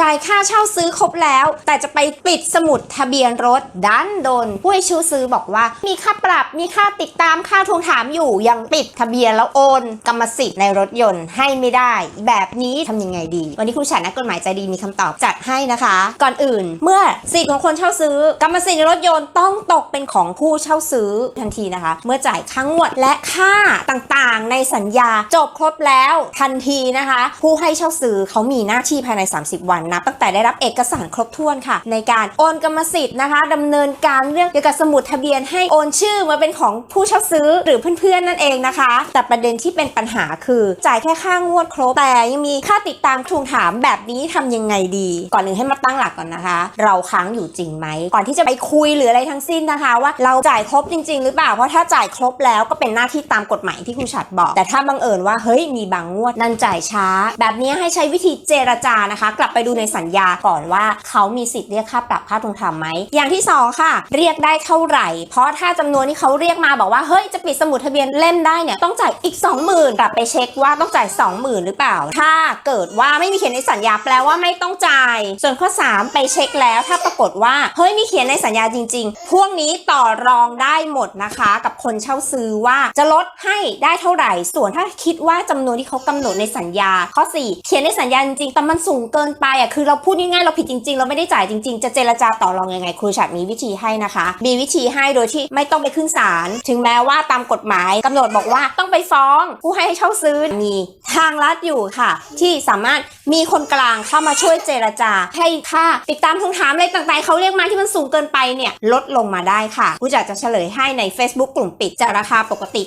จ่ายค่าเช่าซื้อครบแล้ว แต่จะไปปิดสมุดทะเบียนรถดันโดนผู้ให้เช่าซื้อบอกว่า มีค่าปรับมีค่าติดตามค่าทวงถามอยู่ยังปิดทะเบียนแล้วโอน กรรมสิทธิ์ในรถยนต์ให้ไม่ได้ แบบนี้ทำยังไงดี วันนี้ครูฉันนักกฎหมายใจดีมีคำตอบจัดให้นะคะ ก่อนอื่น เมื่อสิทธิ์ของคนเช่าซื้อ กรรมสิทธิ์ในรถยนต์ต้องตกเป็นของผู้เช่าซื้อทันทีนะคะ เมื่อจ่ายค่างวดและค่าต่างๆ ในสัญญาจบครบแล้วทันทีนะคะ ผู้ให้เช่าซื้อเขามีหน้าที่ภายใน 30 วันนับตั้งแต่ได้รับเอกสารครบถ้วนค่ะ ในการโอนกรรมสิทธิ์นะคะดำเนินการเรื่องเกี่ยวกับสมุดทะเบียนให้โอนชื่อมาเป็นของผู้เช่าซื้อหรือเพื่อนๆนั่นเองนะคะ แต่ประเด็นที่เป็นปัญหาคือจ่ายแค่ค่างวดครบแต่ยังมีค่าติดตามทวงถามแบบนี้ทำยังไงดี ก่อนหนึ่งให้มาตั้งหลักก่อนนะคะ เราค้างอยู่จริงไหมก่อนที่จะไปคุยหรืออะไรทั้งสิ้นนะคะ ว่าเราจ่ายครบจริง ๆ หรือเปล่าเพราะถ้าจ่ายครบแล้วก็เป็นหน้าที่ตามกฎหมายที่ครูฉัดบอก แต่ถ้าบังเอิญว่าเฮ้ยมีบางงวดนั่นจ่ายช้า แบบนี้ให้ใช้วิธีเจรจานะคะ กลับไปดูในสัญญาก่อนว่าเขามีสิทธิ์เรียกค่าปรับค่าทวงถามไหมอย่างที่สองค่ะ เรียกได้เท่าไหร่ เพราะถ้าจำนวนที่เขาเรียกมาบอกว่าเฮ้ยจะปิดสมุดทะเบียนเล่มได้เนี่ยต้องจ่ายอีก 20,000กลับไปเช็คว่าต้องจ่าย 20,000 หรือเปล่า ถ้าเกิดว่าไม่มีเขียนในสัญญาแปลว่าไม่ต้องจ่าย ส่วนข้อ 3 ไปเช็คแล้วถ้าปรากฏว่าเฮ้ยมีเขียนในสัญญาจริง ๆ พวกนี้ต่อรองได้หมดนะคะ กับคนเช่าซื้อว่าจะลดให้ได้เท่าไหร่ ส่วนถ้าคิดว่าจำนวนที่เขากำหนดในสัญญา ข้อ 4 เขียนในสัญญาจริงๆแต่มันสูงเกินไปอะคือเราพูดง่ายๆเราผิดจริงๆ เราไม่ได้จ่ายจริงๆ จะเจรจาต่อรองยังไงครูฉัดมีวิธีให้นะคะ มีวิธีให้โดยที่ไม่ต้องไปขึ้นศาลถึงแม้ว่าตามกฎหมายกำหนดบอกว่าต้องไปฟ้องผู้ให้เช่าซื้อมีทางลัดอยู่ค่ะ ที่สามารถมีคนกลางเข้ามาช่วยเจรจา ให้ค่าติดตามทวงถามอะไรต่างๆเขาเรียกมาที่มันสูงเกินไปเนี่ยลดลงมาได้ค่ะผู้จัดจะเฉลยให้ใน Facebook กลุ่มปิดจากราคาปกติ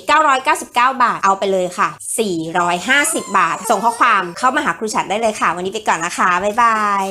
999 บาทเอาไปเลยค่ะ 450 บาท ส่งข้อความเข้ามาหาครูฉัดได้เลยค่ะ วันนี้ไปก่อนนะคะบ๊ายบายาย